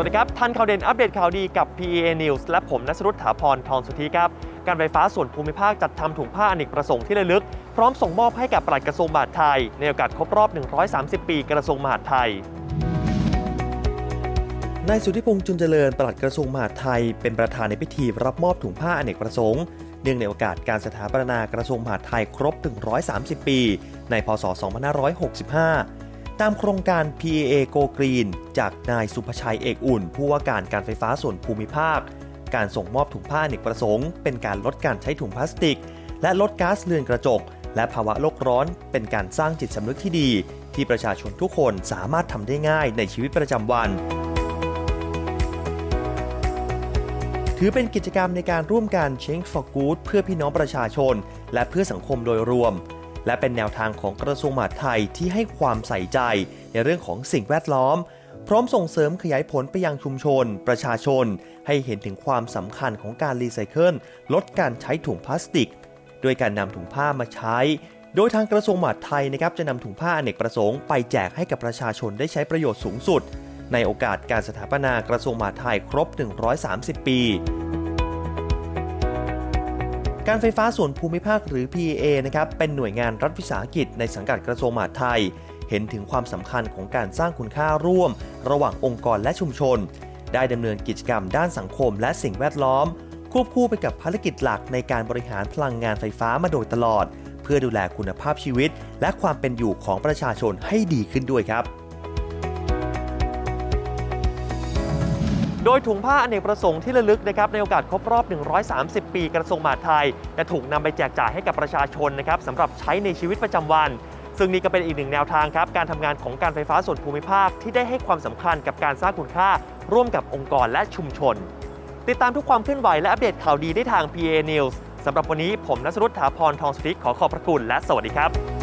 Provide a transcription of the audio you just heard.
วัสดีครับ ทันข่าวเด่นอัปเดตข่าวดีกับ PEA News และผมนัสรุตถาพรทองสุธีครับ การไฟฟ้าส่วนภูมิภาคจัดทำถุงผ้าอเนกประสงค์ที่ระลึก พร้อมส่งมอบให้กับปลัดกระทรวงมหาดไทย ในโอกาสครบรอบ 130 ปีกระทรวงมหาดไทยนายสุทธิพงษ์จุนเจริญปลัดกระทรวงมหาดไทย เป็นประธานในพิธีรับมอบถุงผ้าอเนกประสงค์เนื่องในโอกาสการสถาปนากระทรวงมหาดไทยครบ 130 ปี ในพศ 2565 ตามโครงการ PAA Go Green จากนายสุภชัยเอกอุ่น ผู้ว่าการการไฟฟ้าส่วนภูมิภาค การส่งมอบถุงผ้าอเนกประสงค์ เป็นการลดการใช้ถุงพลาสติก และลดก๊าซเรือนกระจก และภาวะโลกร้อน เป็นการสร้างจิตสำนึกที่ดี ที่ประชาชนทุกคนสามารถทำได้ง่ายในชีวิตประจำวัน ถือเป็นกิจกรรมในการร่วมกัน Change for Good เพื่อพี่น้องประชาชน และเพื่อสังคมโดยรวม และเป็นแนวทางของกระทรวงมหาดไทยที่ให้ความใส่ใจในเรื่องของสิ่งแวดล้อม พร้อมส่งเสริมขยายผลไปยังชุมชน ประชาชน ให้เห็นถึงความสำคัญของการรีไซเคิลลดการใช้ถุงพลาสติก โดยการนำถุงผ้ามาใช้ โดยทางกระทรวงมหาดไทยนะครับจะนำถุงผ้าอเนกประสงค์ไปแจกให้กับประชาชนได้ใช้ประโยชน์สูงสุด ในโอกาสการสถาปนากระทรวงมหาดไทยครบ 130 ปี การไฟฟ้าส่วนภูมิภาคหรือ PEA นะครับเป็นหน่วยงานรัฐวิสาหกิจในสังกัดกระทรวงมหาดไทย เห็นถึงความสำคัญของการสร้างคุณค่าร่วม ระหว่างองค์กรและชุมชน ได้ดำเนินกิจกรรมด้านสังคมและสิ่งแวดล้อม ควบคู่ไปกับภารกิจหลักในการบริหารพลังงานไฟฟ้ามาโดยตลอด เพื่อดูแลคุณภาพชีวิต และความเป็นอยู่ของประชาชนให้ดีขึ้นด้วยครับ โดยถุงผ้าอเนกประสงค์ที่ระลึกนะครับในโอกาสครบรอบ 130 ปีกระทรวงมหาดไทยจะถูกนำไปแจกจ่ายให้กับประชาชนนะครับสำหรับใช้ในชีวิตประจำวัน ซึ่งนี่ก็เป็นอีกหนึ่งแนวทางครับการทำงานของการไฟฟ้าส่วนภูมิภาคที่ได้ให้ความสำคัญกับการสร้างคุณค่า ร่วมกับองค์กรและชุมชน ติดตามทุกความเคลื่อนไหวและอัปเดตข่าวดีได้ทาง PA News สำหรับวันนี้ผมนัสรุตถาพรทองสุธิขอขอบพระคุณและสวัสดีครับ